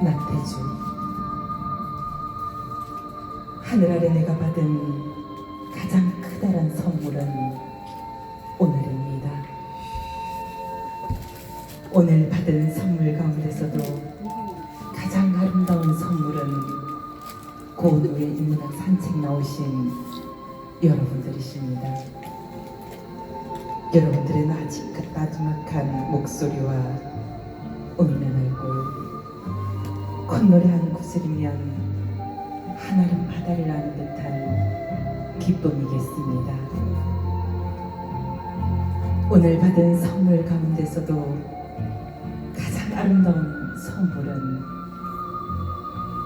주 하늘 아래 내가 받은 가장 크다란 선물은 오늘입니다. 오늘 받은 선물 가운데서도 가장 아름다운 선물은 고노의 인문학 산책 나오신 여러분들이십니다. 여러분들의 아직까 나지막한 목소리와 웃는 얼굴 콧노래하는 구슬이면 하나름 바다를 나는 듯한 기쁨이겠습니다. 오늘 받은 선물 가운데서도 가장 아름다운 선물은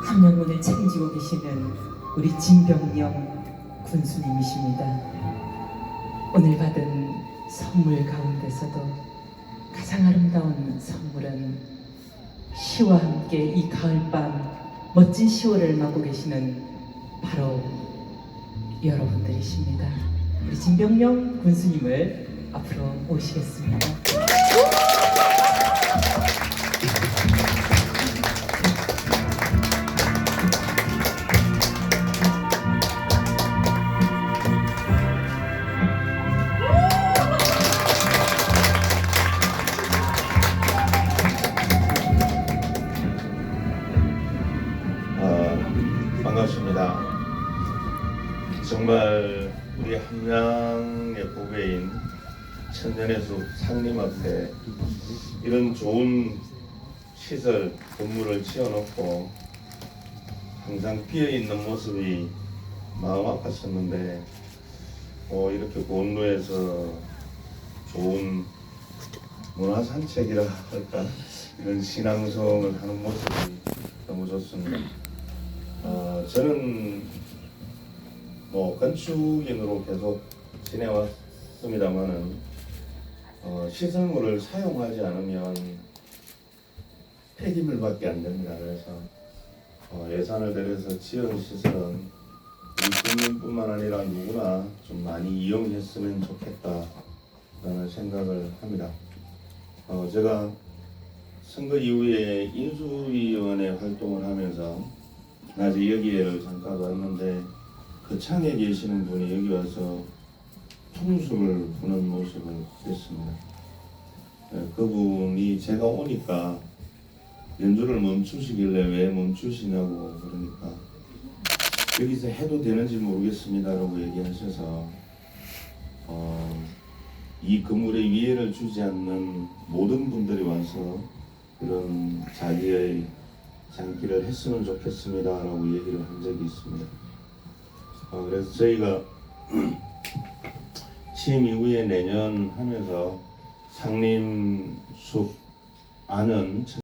함양문을 책임지고 계시는 우리 진병영 군수님이십니다. 오늘 받은 선물 가운데서도 가장 아름다운 선물은 시와 함께 이 가을밤 멋진 시월을 맞고 계시는 바로 여러분들이십니다. 우리 진병영 군수님을 앞으로 모시겠습니다. 반갑습니다. 정말 우리 함양의 고배인 천년의 숲 상림 앞에 이런 좋은 시설 건물을 지어놓고 항상 비어 있는 모습이 마음 아팠었는데 어, 이렇게 본루에서 좋은 문화 산책이라 할까 이런 신앙성을 하는 모습이 너무 좋습니다. 어, 저는 뭐 건축인으로 계속 지내왔습니다만은 어, 시설물을 사용하지 않으면 폐기물밖에 안 됩니다. 그래서 어, 예산을 들여서 지은 시설은 우리 국민뿐만 아니라 누구나 좀 많이 이용했으면 좋겠다라는 생각을 합니다. 어, 제가 선거 이후에 인수위원회 활동을 하면서 낮에 여기에 잠깐 왔는데 그 창에 계시는 분이 여기 와서 풍수를 부는 모습을 했습니다. 네, 그분이 제가 오니까 연주를 멈추시길래 왜 멈추시냐고 그러니까 여기서 해도 되는지 모르겠습니다라고 얘기하셔서 어, 이 건물에 위해를 주지 않는 모든 분들이 와서 그런 자기의 장기를 했으면 좋겠습니다라고 얘기를 한 적이 있습니다. 어, 그래서 저희가 취임 이후에 내년 하면서 상림숲 안은